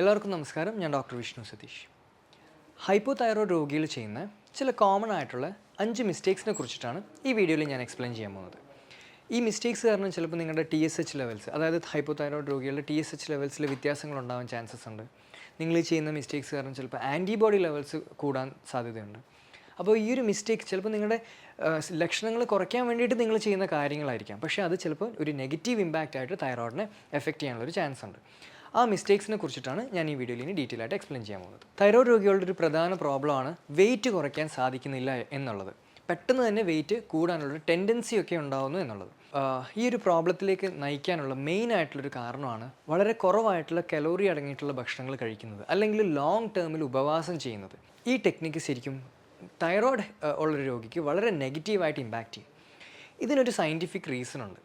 എല്ലാവർക്കും നമസ്കാരം. ഞാൻ doctor Vishnu Satheesh. Hypothyroid രോഗികൾ ചെയ്യുന്ന ചില കോമൺ ആയിട്ടുള്ള അഞ്ച് മിസ്റ്റേക്സിനെ കുറിച്ചിട്ടാണ് ഈ വീഡിയോയിൽ ഞാൻ എക്സ്പ്ലെയിൻ ചെയ്യാൻ പോകുന്നത്. ഈ മിസ്റ്റേക്സ് കാരണം ചിലപ്പോൾ നിങ്ങളുടെ ടി എസ് എച്ച് ലെവൽസ് അതായത് ഹൈപ്പോ തൈറോയ്ഡ് രോഗികളുടെ ടി എസ് എച്ച് ലെവൽസിൽ വ്യത്യാസങ്ങൾ ഉണ്ടാവാൻ ചാൻസസ് ഉണ്ട്. നിങ്ങൾ ചെയ്യുന്ന മിസ്റ്റേക്സ് കാരണം ചിലപ്പോൾ ആന്റിബോഡി ലെവൽസ് കൂടാൻ സാധ്യതയുണ്ട്. അപ്പോൾ ഈ ഒരു മിസ്റ്റേക്ക് ചിലപ്പോൾ നിങ്ങളുടെ ലക്ഷണങ്ങൾ കുറയ്ക്കാൻ വേണ്ടിയിട്ട് നിങ്ങൾ ചെയ്യുന്ന കാര്യങ്ങളായിരിക്കാം. പക്ഷേ അത് ചിലപ്പോൾ ഒരു നെഗറ്റീവ് ഇമ്പാക്റ്റ് ആയിട്ട് തൈറോയിഡിനെ എഫക്റ്റ് ചെയ്യാനുള്ളൊരു ചാൻസ് ഉണ്ട്. ആ മിസ്റ്റേക്സിനെ കുറിച്ചിട്ടാണ് ഞാൻ ഈ വീഡിയോയിൽ ഇനി ഡീറ്റെയിൽ ആയിട്ട് എക്സ്പ്ലെയിൻ ചെയ്യാൻ പോകുന്നത്. തൈറോയ്ഡ് രോഗികളുടെ ഒരു പ്രധാന പ്രോബ്ലമാണ് വെയിറ്റ് കുറയ്ക്കാൻ സാധിക്കുന്നില്ല എന്നുള്ളത്. പെട്ടെന്ന് തന്നെ വെയിറ്റ് കൂടാനുള്ളൊരു ടെൻഡൻസി ഒക്കെ ഉണ്ടാവുന്നു എന്നുള്ളത്. ഈ ഒരു പ്രോബ്ലത്തിലേക്ക് നയിക്കാനുള്ള മെയിൻ ആയിട്ടുള്ളൊരു കാരണമാണ് വളരെ കുറവായിട്ടുള്ള കലോറി അടങ്ങിയിട്ടുള്ള ഭക്ഷണങ്ങൾ കഴിക്കുന്നത് അല്ലെങ്കിൽ ലോങ് ടേമിൽ ഉപവാസം ചെയ്യുന്നത്. ഈ ടെക്നിക്ക് ശരിക്കും തൈറോയ്ഡ് ഉള്ളൊരു രോഗിക്ക് വളരെ നെഗറ്റീവായിട്ട് ഇമ്പാക്റ്റ് ചെയ്യും. ഇതിനൊരു സയന്റിഫിക് റീസൺ ഉണ്ട്.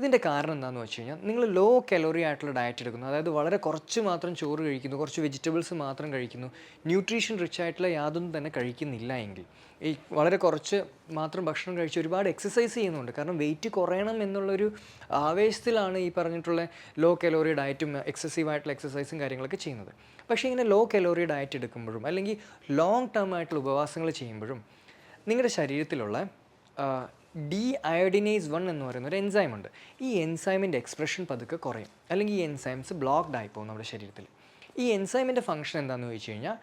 ഇതിന്റെ കാരണം എന്താണെന്ന് വെച്ച് കഴിഞ്ഞാൽ നിങ്ങൾ ലോ കലോറി ആയിട്ടുള്ള ഡയറ്റ് എടുക്കുന്നു. അതായത് വളരെ കുറച്ച് മാത്രം ചോറ് കഴിക്കുന്നു കുറച്ച് വെജിറ്റബിൾസ് മാത്രം കഴിക്കുന്നു ന്യൂട്രീഷൻ റിച്ച് ആയിട്ടുള്ള യാതൊന്നും തന്നെ കഴിക്കുന്നില്ല എങ്കിൽ. ഈ വളരെ കുറച്ച് മാത്രം ഭക്ഷണം കഴിച്ച് ഒരുപാട് എക്സസൈസ് ചെയ്യുന്നുണ്ട്. കാരണം വെയിറ്റ് കുറയണം എന്നുള്ളൊരു ആവേശത്തിലാണ് ഈ പറഞ്ഞിട്ടുള്ള ലോ കലോറി ഡയറ്റും എക്സസീവ് ആയിട്ടുള്ള എക്സസൈസും കാര്യങ്ങളൊക്കെ ചെയ്യുന്നത്. പക്ഷേ ഇങ്ങനെ ലോ കലോറി ഡയറ്റ് എടുക്കുമ്പോഴും അല്ലെങ്കിൽ ലോങ് ടേം ആയിട്ടുള്ള ഉപവാസങ്ങൾ ചെയ്യുമ്പോഴും നിങ്ങളുടെ ശരീരത്തിലുള്ള ഡി അയോഡിനേസ് വൺ എന്ന് പറയുന്ന ഒരു എൻസൈം ഉണ്ട്. ഈ എൻസൈമിന്റെ എക്സ്പ്രഷൻ പതുക്കെ കുറയും. അല്ലെങ്കിൽ ഈ എൻസൈംസ് ബ്ലോക്ക്ഡ് ആയിപ്പോകും നമ്മുടെ ശരീരത്തിൽ. ഈ എൻസൈമിന്റെ ഫംഗ്ഷൻ എന്താണെന്ന് ചോദിച്ചു കഴിഞ്ഞാൽ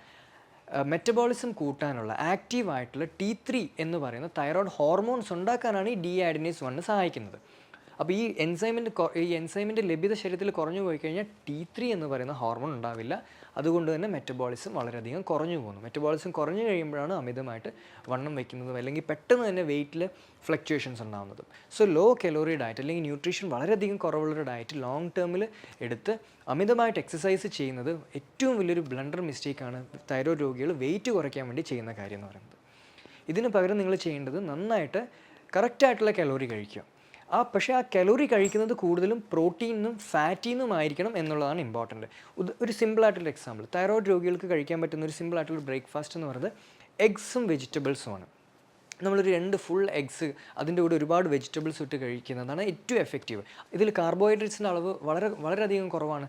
മെറ്റബോളിസം കൂട്ടാനുള്ള ആക്റ്റീവ് ആയിട്ടുള്ള ടി ത്രീ എന്ന് പറയുന്ന തൈറോയ്ഡ് ഹോർമോൺസ് ഉണ്ടാക്കാനാണ് ഈ ഡി ആഡിനേസ് വണ്ണ് സഹായിക്കുന്നത്. അപ്പോൾ ഈ എൻസൈമിന്റെ ഈ എൻസൈമിന്റെ ലഭ്യത ശരീരത്തിൽ കുറഞ്ഞു പോയി കഴിഞ്ഞാൽ ടി ത്രീ എന്ന് പറയുന്ന ഹോർമോൺ ഉണ്ടാവില്ല. അതുകൊണ്ട് തന്നെ മെറ്റബോളിസം വളരെയധികം കുറഞ്ഞു പോകുന്നു. മെറ്റബോളിസം കുറഞ്ഞു കഴിയുമ്പോഴാണ് അമിതമായിട്ട് വണ്ണം വയ്ക്കുന്നതും അല്ലെങ്കിൽ പെട്ടെന്ന് തന്നെ വെയിറ്റിൽ ഫ്ലക്ച്വേഷൻസ് ഉണ്ടാകുന്നതും സോ ലോ കലോറി ഡയറ്റ് അല്ലെങ്കിൽ ന്യൂട്രീഷൻ വളരെയധികം കുറവുള്ളൊരു ഡയറ്റ് ലോങ് ടേമിൽ എടുത്ത് അമിതമായിട്ട് എക്സസൈസ് ചെയ്യുന്നത് ഏറ്റവും വലിയൊരു ബ്ലണ്ടർ മിസ്റ്റേക്കാണ് തൈറോയ്ഡ് രോഗികൾ വെയിറ്റ് കുറയ്ക്കാൻ വേണ്ടി ചെയ്യുന്ന കാര്യം എന്ന് പറയുന്നത്. ഇതിന് പകരം നിങ്ങൾ ചെയ്യേണ്ടത് നന്നായിട്ട് കറക്റ്റായിട്ടുള്ള കലോറി കഴിക്കുക. ആ പക്ഷേ ആ കലോറി കഴിക്കുന്നത് കൂടുതലും പ്രോട്ടീനും ഫാറ്റീനും ആയിരിക്കണം എന്നുള്ളതാണ് ഇമ്പോർട്ടന്റ് ഒരു സിമ്പിളായിട്ടുള്ള എക്സാമ്പിൾ തൈറോയ്ഡ് രോഗികൾക്ക് കഴിക്കാൻ പറ്റുന്ന ഒരു സിമ്പിളായിട്ടുള്ള ബ്രേക്ക്ഫാസ്റ്റ് എന്ന് പറയുന്നത് എഗ്സും വെജിറ്റബിൾസുമാണ് നമ്മളൊരു രണ്ട് ഫുൾ എഗ്സ് അതിന്റെ കൂടെ ഒരുപാട് വെജിറ്റബിൾസ് ഇട്ട് കഴിക്കുന്നതാണ് ഏറ്റവും എഫക്റ്റീവ് ഇതിൽ കാർബോഹൈഡ്രേറ്റ്സിന്റെ അളവ് വളരെ വളരെയധികം കുറവാണ്.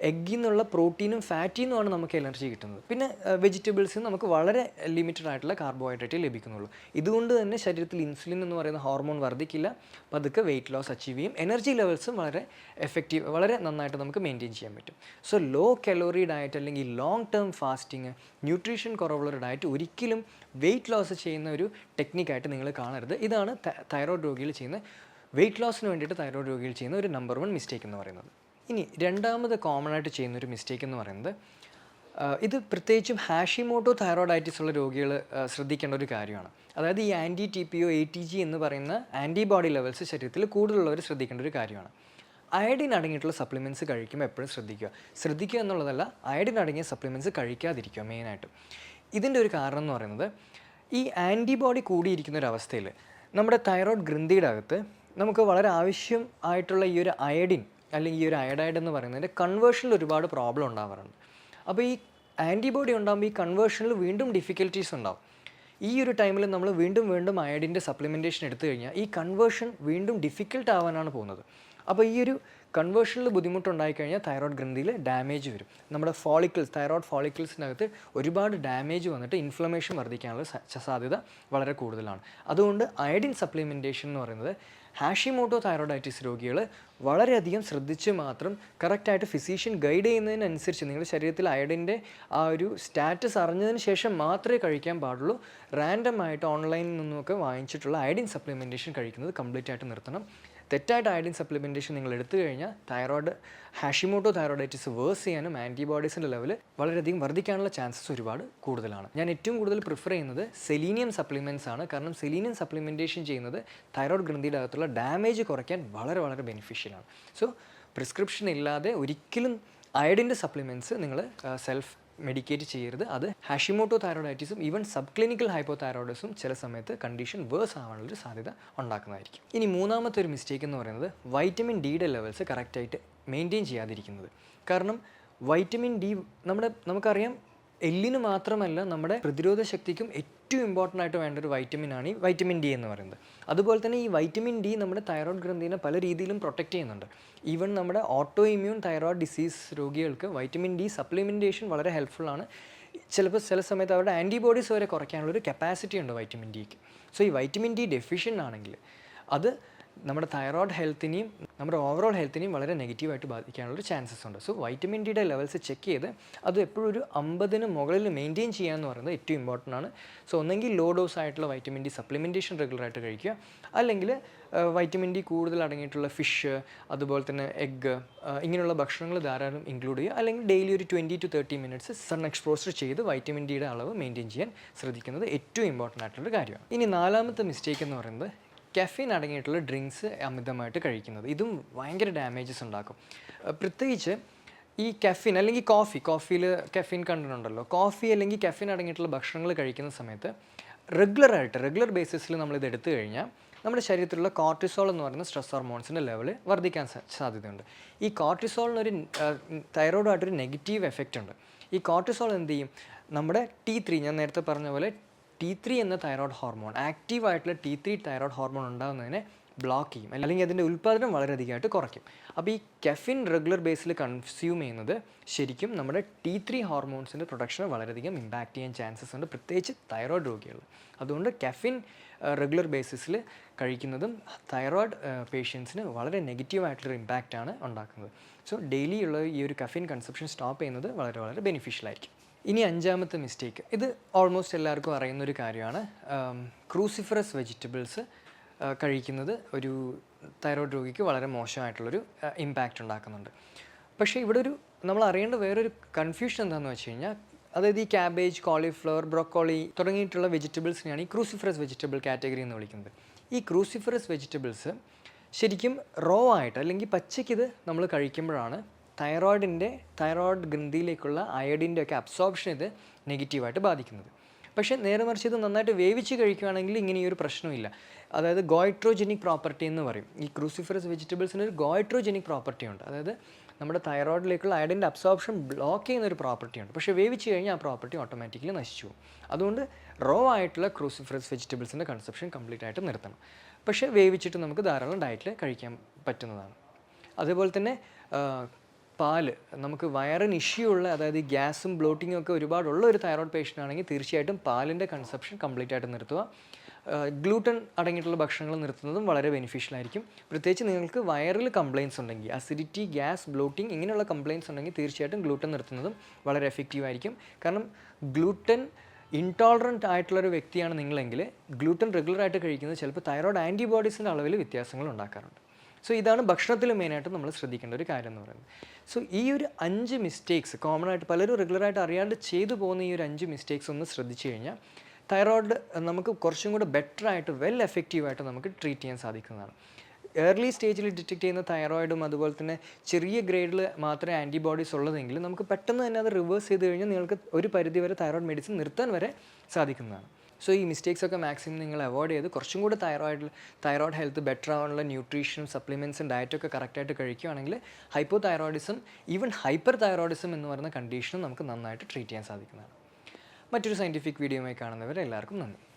എഗ്ഗിൽ നിന്നുള്ള പ്രോട്ടീനും ഫാറ്റിൽ നിന്നുമാണ് നമുക്ക് എനർജി കിട്ടുന്നത്. പിന്നെ വെജിറ്റബിൾസിൽ നമുക്ക് വളരെ ലിമിറ്റഡ് ആയിട്ടുള്ള കാർബോഹൈഡ്രേറ്റ് ലഭിക്കുന്നുള്ളൂ. ഇതുകൊണ്ട് തന്നെ ശരീരത്തിൽ ഇൻസുലിൻ എന്ന് പറയുന്ന ഹോർമോൺ വർദ്ധിക്കില്ല. പതുക്കെ വെയിറ്റ് ലോസ് അച്ചീവ് ചെയ്യും. എനർജി ലെവൽസും വളരെ എഫക്റ്റീവ് വളരെ നന്നായിട്ട് നമുക്ക് മെയിന്റെയിൻ ചെയ്യാൻ പറ്റും. സോ ലോ കലോറി ഡയറ്റ് അല്ലെങ്കിൽ ലോങ് ടേം ഫാസ്റ്റിംഗ് ന്യൂട്രീഷൻ കുറവുള്ള ഒരു ഡയറ്റ് ഒരിക്കലും വെയിറ്റ് ലോസ് ചെയ്യുന്ന ഒരു ടെക്നിക്കായിട്ട് നിങ്ങൾ കാണരുത്. ഇതാണ് തൈറോയ്ഡ് രോഗികൾ ചെയ്യുന്ന വെയിറ്റ് ലോസിന് വേണ്ടിയിട്ട് തൈറോയ്ഡ് രോഗികൾ ചെയ്യുന്ന ഒരു നമ്പർ വൺ മിസ്റ്റേക്ക് എന്ന് പറയുന്നത്. ഇനി രണ്ടാമത് കോമൺ ആയിട്ട് ചെയ്യുന്ന ഒരു മിസ്റ്റേക്ക് എന്ന് പറയുന്നത് ഇത് പ്രത്യേകിച്ചും ഹാഷിമോട്ടോ തൈറോയിഡൈറ്റിസ് ഉള്ള രോഗികൾ ശ്രദ്ധിക്കേണ്ട ഒരു കാര്യമാണ്. അതായത് ഈ anti T P O A T G എന്ന് പറയുന്ന ആന്റിബോഡി ലെവൽസ് ശരീരത്തിൽ കൂടുതലുള്ളവർ ശ്രദ്ധിക്കേണ്ട ഒരു കാര്യമാണ്. അയഡിൻ അടങ്ങിയിട്ടുള്ള സപ്ലിമെന്റ്സ് കഴിക്കുമ്പോൾ എപ്പോഴും ശ്രദ്ധിക്കുക. ശ്രദ്ധിക്കുക എന്നുള്ളതല്ല അയഡിൻ അടങ്ങിയ സപ്ലിമെന്റ്സ് കഴിക്കാതിരിക്കുക മെയിനായിട്ടും. ഇതിന്റെ ഒരു കാരണം എന്ന് പറയുന്നത് ഈ ആന്റിബോഡി കൂടിയിരിക്കുന്ന ഒരു അവസ്ഥയിൽ നമ്മുടെ തൈറോയ്ഡ് ഗ്രന്ഥിയുടെ അകത്ത് നമുക്ക് വളരെ ആവശ്യം ആയിട്ടുള്ള ഈ ഒരു അയഡിൻ അല്ലെങ്കിൽ ഈ ഒരു അയഡൈഡ് എന്ന് പറയുന്നതിന്റെ കൺവേർഷനിൽ ഒരുപാട് പ്രോബ്ലം ഉണ്ടാവാറുണ്ട്. അപ്പോൾ ഈ ആന്റിബോഡി ഉണ്ടാകുമ്പോൾ ഈ കൺവേർഷനിൽ വീണ്ടും ഡിഫിക്കൽറ്റീസ് ഉണ്ടാവും. ഈ ഒരു ടൈമിൽ നമ്മൾ വീണ്ടും വീണ്ടും അയഡിന്റെ സപ്ലിമെന്റേഷൻ എടുത്തു കഴിഞ്ഞാൽ ഈ കൺവേർഷൻ വീണ്ടും ഡിഫിക്കൽട്ട് ആവാനാണ് പോകുന്നത്. അപ്പോൾ ഈ ഒരു കൺവേർഷനിൽ ബുദ്ധിമുട്ടുണ്ടായി കഴിഞ്ഞാൽ തൈറോയ്ഡ് ഗ്രന്ഥിയിൽ ഡാമേജ് വരും. നമ്മുടെ ഫോളിക്കിൾസ് തൈറോയ്ഡ് ഫോളിക്കിൾസിനകത്ത് ഒരുപാട് ഡാമേജ് വന്നിട്ട് ഇൻഫ്ലമേഷൻ വർദ്ധിക്കാനുള്ള സാധ്യത വളരെ കൂടുതലാണ്. അതുകൊണ്ട് അയഡിൻ സപ്ലിമെന്റേഷൻ എന്ന് പറയുന്നത് ഹാഷിമോട്ടോ തൈറോയിഡൈറ്റിസ് രോഗികൾ വളരെയധികം ശ്രദ്ധിച്ച് മാത്രം കറക്റ്റായിട്ട് ഫിസീഷ്യൻ ഗൈഡ് ചെയ്യുന്നതിനനുസരിച്ച് നിങ്ങളുടെ ശരീരത്തിൽ അയഡിന്റെ ആ ഒരു സ്റ്റാറ്റസ് അറിഞ്ഞതിന് ശേഷം മാത്രമേ കഴിക്കാൻ പാടുള്ളൂ. റാൻഡം ആയിട്ട് ഓൺലൈനിൽ നിന്നൊക്കെ വാങ്ങിച്ചിട്ടുള്ള അയഡിൻ സപ്ലിമെന്റേഷൻ കഴിക്കുന്നത് കംപ്ലീറ്റ് ആയിട്ട് നിർത്തണം. തെറ്റായിട്ട് അയഡിൻ സപ്ലിമെന്റേഷൻ നിങ്ങൾ എടുത്തു കഴിഞ്ഞാൽ തൈറോയ്ഡ് ഹാഷിമോട്ടോ തൈറോയിഡൈറ്റിസ് വേഴ്സ് ചെയ്യാനും ആന്റിബോഡീസിന്റെ ലെവൽ വളരെയധികം വർദ്ധിക്കാനുള്ള ചാൻസസ് ഒരുപാട് കൂടുതലാണ്. ഞാൻ ഏറ്റവും കൂടുതൽ പ്രിഫർ ചെയ്യുന്നത് സെലീനിയം സപ്ലിമെന്റ്സ് ആണ്. കാരണം സെലീനിയം സപ്ലിമെന്റേഷൻ ചെയ്യുന്നത് തൈറോയ്ഡ് ഗ്രന്ഥിയുടെ അകത്തുള്ള ഡാമേജ് കുറയ്ക്കാൻ വളരെ വളരെ ബെനിഫിഷ്യലാണ് സോ പ്രിസ്ക്രിപ്ഷൻ ഇല്ലാതെ ഒരിക്കലും അയഡിന്റെ സപ്ലിമെന്റ്സ് നിങ്ങൾ സെൽഫ് മെഡിക്കേറ്റ് ചെയ്യരുത്. അത് ഹാഷിമോട്ടോ തൈറോയിഡൈറ്റിസും ഈവൻ സബ് ക്ലിനിക്കൽ ഹൈപ്പോ തൈറോയിഡിസും ചില സമയത്ത് കണ്ടീഷൻ വേഴ്സ് ആവാനുള്ളൊരു സാധ്യത ഉണ്ടാക്കുന്നതായിരിക്കും. ഇനി മൂന്നാമത്തെ ഒരു മിസ്റ്റേക്ക് എന്ന് പറയുന്നത് വൈറ്റമിൻ ഡിയുടെ ലെവൽസ് കറക്റ്റായിട്ട് മെയിന്റെയിൻ ചെയ്യാതിരിക്കുന്നത്. കാരണം വൈറ്റമിൻ ഡി നമ്മുടെ നമുക്കറിയാം എല്ലിന് മാത്രമല്ല നമ്മുടെ പ്രതിരോധ ശക്തിക്കും ഏറ്റവും ഇമ്പോർട്ടന്റ് ആയിട്ട് വേണ്ട ഒരു വൈറ്റമിൻ ആണ് ഈ വൈറ്റമിൻ ഡി എന്ന് പറയുന്നത്. അതുപോലെ തന്നെ ഈ വൈറ്റമിൻ ഡി നമ്മുടെ തൈറോയ്ഡ് ഗ്രന്ഥിനെ പല രീതിയിലും പ്രൊട്ടക്റ്റ് ചെയ്യുന്നുണ്ട്. ഈവൻ നമ്മുടെ ഓട്ടോ ഇമ്മ്യൂൺ തൈറോയ്ഡ് ഡിസീസ് രോഗികൾക്ക് വൈറ്റമിൻ ഡി സപ്ലിമെന്റേഷൻ വളരെ ഹെൽപ്ഫുൾ ആണ്. ചിലപ്പോൾ ചില സമയത്ത് അവരുടെ ആന്റിബോഡീസ് വരെ കുറയ്ക്കാനുള്ളൊരു കപ്പാസിറ്റി ഉണ്ട് വൈറ്റമിൻ ഡിക്ക് സോ ഈ വൈറ്റമിൻ ഡി ഡെഫിഷ്യന്റ് ആണെങ്കിൽ അത് നമ്മുടെ തൈറോയ്ഡ് ഹെൽത്തിനെയും നമ്മുടെ ഓവറോൾ ഹെൽത്തിനെയും വളരെ നെഗറ്റീവായിട്ട് ബാധിക്കാനുള്ള ചാൻസസ് ഉണ്ട്. സോ വൈറ്റമിൻ ഡിയുടെ ലെവൽസ് ചെക്ക് ചെയ്ത് അത് എപ്പോഴും ഒരു അമ്പതിന് മുകളിൽ മെയിന്റെയിൻ ചെയ്യുക എന്ന് പറയുന്നത് ഏറ്റവും ഇമ്പോർട്ടന്റ് ആണ്. സോ ഒന്നെങ്കിൽ ലോ ഡോസ് ആയിട്ടുള്ള വൈറ്റമിൻ ഡി സപ്ലിമെന്റേഷൻ റെഗുലറായിട്ട് കഴിക്കുക. അല്ലെങ്കിൽ വൈറ്റമിൻ ഡി കൂടുതൽ അടങ്ങിയിട്ടുള്ള ഫിഷ് അതുപോലെ തന്നെ എഗ്ഗ് ഇങ്ങനെയുള്ള ഭക്ഷണങ്ങൾ ധാരാളം ഇൻക്ലൂഡ് ചെയ്യുക. അല്ലെങ്കിൽ ഡെയിലി ഒരു twenty to thirty minutes sun exposure ചെയ്ത് വൈറ്റമിൻ ഡിയുടെ അളവ് മെയിന്റെയിൻ ചെയ്യാൻ ശ്രദ്ധിക്കുന്നത് ഏറ്റവും ഇമ്പോർട്ടന്റ് ആയിട്ടുള്ള കാര്യമാണ്. ഇനി നാലാമത്തെ മിസ്റ്റേക്ക് എന്ന് പറയുന്നത് കെഫീൻ അടങ്ങിയിട്ടുള്ള ഡ്രിങ്ക്സ് അമിതമായിട്ട് കഴിക്കുന്നത്. ഇതും ഭയങ്കര ഡാമേജസ് ഉണ്ടാക്കും. പ്രത്യേകിച്ച് ഈ കഫീൻ അല്ലെങ്കിൽ കോഫി കോഫിയിൽ കഫീൻ കണ്ടിട്ടുണ്ടല്ലോ. കോഫി അല്ലെങ്കിൽ കഫീൻ അടങ്ങിയിട്ടുള്ള ഭക്ഷണങ്ങൾ കഴിക്കുന്ന സമയത്ത് റെഗുലറായിട്ട് റെഗുലർ ബേസിസിൽ നമ്മളിത് എടുത്തു കഴിഞ്ഞാൽ നമ്മുടെ ശരീരത്തിലുള്ള കോർട്ടിസോൾ എന്ന് പറയുന്ന സ്ട്രെസ് ഹോർമോൺസിന്റെ ലെവൽ വർദ്ധിക്കാൻ സാധ്യതയുണ്ട്. ഈ കോർട്ടിസോളിനൊരു തൈറോയിഡായിട്ടൊരു നെഗറ്റീവ് എഫക്റ്റ് ഉണ്ട്. ഈ കോർട്ടിസോൾ എന്ത് ചെയ്യും? നമ്മുടെ ടി ത്രീ ഞാൻ നേരത്തെ പറഞ്ഞ പോലെ ടി ത്രീ എന്ന തൈറോയ്ഡ് ഹോർമോൺ ആക്റ്റീവ് ആയിട്ടുള്ള ടി ത്രീ തൈറോയ്ഡ് ഹോർമോൺ ഉണ്ടാകുന്നതിനെ ബ്ലോക്ക് ചെയ്യും. അല്ലെങ്കിൽ അതിന്റെ ഉൽപ്പാദനം വളരെയധികമായിട്ട് കുറയ്ക്കും. അപ്പോൾ ഈ കെഫിൻ റെഗുലർ ബേസിൽ കൺസ്യൂം ചെയ്യുന്നത് ശരിക്കും നമ്മുടെ ടി ത്രീ ഹോർമോൺസിന്റെ പ്രൊഡക്ഷനെ വളരെയധികം ഇമ്പാക്റ്റ് ചെയ്യാൻ ചാൻസസ് ഉണ്ട് പ്രത്യേകിച്ച് തൈറോയ്ഡ് രോഗികൾ അതുകൊണ്ട് കെഫിൻ റെഗുലർ ബേസിസിൽ കഴിക്കുന്നതും തൈറോയ്ഡ് പേഷ്യൻസിന് വളരെ നെഗറ്റീവായിട്ടുള്ളൊരു ഇമ്പാക്റ്റാണ് ഉണ്ടാക്കുന്നത്. സോ ഡെയിലി ഉള്ള ഈ ഒരു കഫിൻ കൺസപ്ഷൻ സ്റ്റോപ്പ് ചെയ്യുന്നത് വളരെ വളരെ ബെനിഫിഷ്യൽ ആയിരിക്കും. ഇനി അഞ്ചാമത്തെ മിസ്റ്റേക്ക് ഇത് ഓൾമോസ്റ്റ് എല്ലാവർക്കും അറിയുന്ന ഒരു കാര്യമാണ് ക്രൂസിഫറസ് വെജിറ്റബിൾസ് കഴിക്കുന്നത് ഒരു തൈറോയ്ഡ് രോഗിക്ക് വളരെ മോശമായിട്ടുള്ളൊരു ഇമ്പാക്റ്റ് ഉണ്ടാക്കുന്നുണ്ട്. പക്ഷേ ഇവിടെ ഒരു നമ്മൾ അറിയേണ്ട വേറൊരു കൺഫ്യൂഷൻ എന്താണെന്ന് വെച്ച് കഴിഞ്ഞാൽ അതായത് ഈ ക്യാബേജ് കോളിഫ്ലവർ ബ്രോക്കോളി തുടങ്ങിയിട്ടുള്ള വെജിറ്റബിൾസിനെയാണ് ഈ ക്രൂസിഫറസ് വെജിറ്റബിൾ കാറ്റഗറി എന്ന് വിളിക്കുന്നത്. ഈ ക്രൂസിഫറസ് വെജിറ്റബിൾസ് ശരിക്കും റോ ആയിട്ട് അല്ലെങ്കിൽ പച്ചയ്ക്ക് ഇത് നമ്മൾ കഴിക്കുമ്പോഴാണ് തൈറോയിഡിന്റെ തൈറോയിഡ് ഗ്രന്ഥിയിലേക്കുള്ള അയഡിന്റെ ഒക്കെ അബ്സോർപ്ഷൻ ഇത് നെഗറ്റീവായിട്ട് ബാധിക്കുന്നത്. പക്ഷേ നേരെ മറിച്ച് ഇത് നന്നായിട്ട് വേവിച്ച് കഴിക്കുകയാണെങ്കിൽ ഇങ്ങനെ ഒരു പ്രശ്നമില്ല. അതായത് ഗോയിട്രോജനിക് പ്രോപ്പർട്ടി എന്ന് പറയും. ഈ ക്രൂസിഫറസ് വെജിറ്റബിൾസിന് ഒരു ഗോയിട്രോജനിക് പ്രോപ്പർട്ടി ഉണ്ട്. അതായത് നമ്മുടെ തൈറോയിഡിലേക്കുള്ള അയഡിന്റെ അബ്സോർപ്ഷൻ ബ്ലോക്ക് ചെയ്യുന്ന ഒരു പ്രോപ്പർട്ടി ഉണ്ട്. പക്ഷേ വേവിച്ച് കഴിഞ്ഞാൽ ആ പ്രോപ്പർട്ടി ഓട്ടോമാറ്റിക്കലി നശിച്ചു അതുകൊണ്ട് റോ ആയിട്ടുള്ള ക്രൂസിഫറസ് വെജിറ്റബിൾസിന്റെ കൺസപ്ഷൻ കംപ്ലീറ്റ് ആയിട്ട് നിർത്തണം. പക്ഷേ വേവിച്ചിട്ട് നമുക്ക് ധാരാളം ഡയറ്റിൽ കഴിക്കാൻ പറ്റുന്നതാണ്. അതേപോലെ തന്നെ പാൽ. നമുക്ക് വയറിന് ഇഷ്യൂ ഉള്ള അതായത് ഈ ഗ്യാസും ബ്ലോട്ടിങ്ങും ഒക്കെ ഒരുപാടുള്ള ഒരു തൈറോയ്ഡ് പേഷ്യന്റ് ആണെങ്കിൽ തീർച്ചയായിട്ടും പാലിന്റെ കൺസപ്ഷൻ കംപ്ലീറ്റ് ആയിട്ട് നിർത്തുക. ഗ്ലൂട്ടൻ അടങ്ങിയിട്ടുള്ള ഭക്ഷണങ്ങൾ നിർത്തുന്നതും വളരെ ബെനിഫിഷ്യൽ ആയിരിക്കും. പ്രത്യേകിച്ച് നിങ്ങൾക്ക് വയറിൽ കംപ്ലയിൻസ് ഉണ്ടെങ്കിൽ അസിഡിറ്റി ഗ്യാസ് ബ്ലോട്ടിംഗ് ഇങ്ങനെയുള്ള കംപ്ലയിൻസ് ഉണ്ടെങ്കിൽ തീർച്ചയായിട്ടും ഗ്ലൂട്ടൻ നിർത്തുന്നതും വളരെ എഫക്റ്റീവ് ആയിരിക്കും. കാരണം ഗ്ലൂട്ടൻ ഇൻടോളറന്റ് ആയിട്ടുള്ളൊരു വ്യക്തിയാണ് നിങ്ങളെങ്കിൽ ഗ്ലൂട്ടൻ റെഗുലറായിട്ട് കഴിക്കുന്നത് ചിലപ്പോൾ തൈറോയ്ഡ് ആന്റിബോഡീസിന്റെ അളവിൽ വ്യത്യാസങ്ങൾ ഉണ്ടാക്കാറുണ്ട്. സോ ഇതാണ് ഭക്ഷണത്തിൽ മെയിനായിട്ട് നമ്മൾ ശ്രദ്ധിക്കേണ്ട ഒരു കാര്യം എന്ന് പറയുന്നത്. സോ ഈ ഒരു അഞ്ച് മിസ്റ്റേക്സ് കോമൺ ആയിട്ട് പലരും റെഗുലറായിട്ട് അറിയാണ്ട് ചെയ്തു പോകുന്ന ഈ ഒരു അഞ്ച് മിസ്റ്റേക്സ് ഒന്ന് ശ്രദ്ധിച്ചു കഴിഞ്ഞാൽ തൈറോയിഡ് നമുക്ക് കുറച്ചും കൂടെ ബെറ്റർ ആയിട്ട് വെൽ എഫക്റ്റീവായിട്ട് നമുക്ക് ട്രീറ്റ് ചെയ്യാൻ സാധിക്കുന്നതാണ്. ഏർലി സ്റ്റേജിൽ ഡിറ്റക്ട് ചെയ്യുന്ന തൈറോയിഡും അതുപോലെ തന്നെ ചെറിയ ഗ്രേഡിൽ മാത്രമേ ആന്റിബോഡീസ് ഉള്ളതെങ്കിൽ നമുക്ക് പെട്ടെന്ന് തന്നെ അത് റിവേഴ്സ് ചെയ്ത് കഴിഞ്ഞാൽ നിങ്ങൾക്ക് ഒരു പരിധി വരെ തൈറോയിഡ് മെഡിസിൻ നിർത്താൻ വരെ സാധിക്കുന്നതാണ്. സോ ഈ മിസ്റ്റേക്സ് ഒക്കെ മാക്സിമം നിങ്ങൾ അവോയ്ഡ് ചെയ്ത് കുറച്ചും കൂടി തൈറോയിഡ് തൈറോയ്ഡ് ഹെൽത്ത് ബെറ്റർ ആവാനുള്ള ന്യൂട്രീഷനും സപ്ലിമെൻസും ഡയറ്റൊക്കെ കറക്റ്റായിട്ട് കഴിക്കുകയാണെങ്കിൽ hypothyroidism even hyperthyroidism എന്ന് പറയുന്ന കണ്ടീഷനും നമുക്ക് നന്നായിട്ട് ട്രീറ്റ് ചെയ്യാൻ സാധിക്കുന്നതാണ്. മറ്റൊരു സയന്റിഫിക് വീഡിയോയുമായി കാണുന്നവരെ എല്ലാവർക്കും നന്ദി.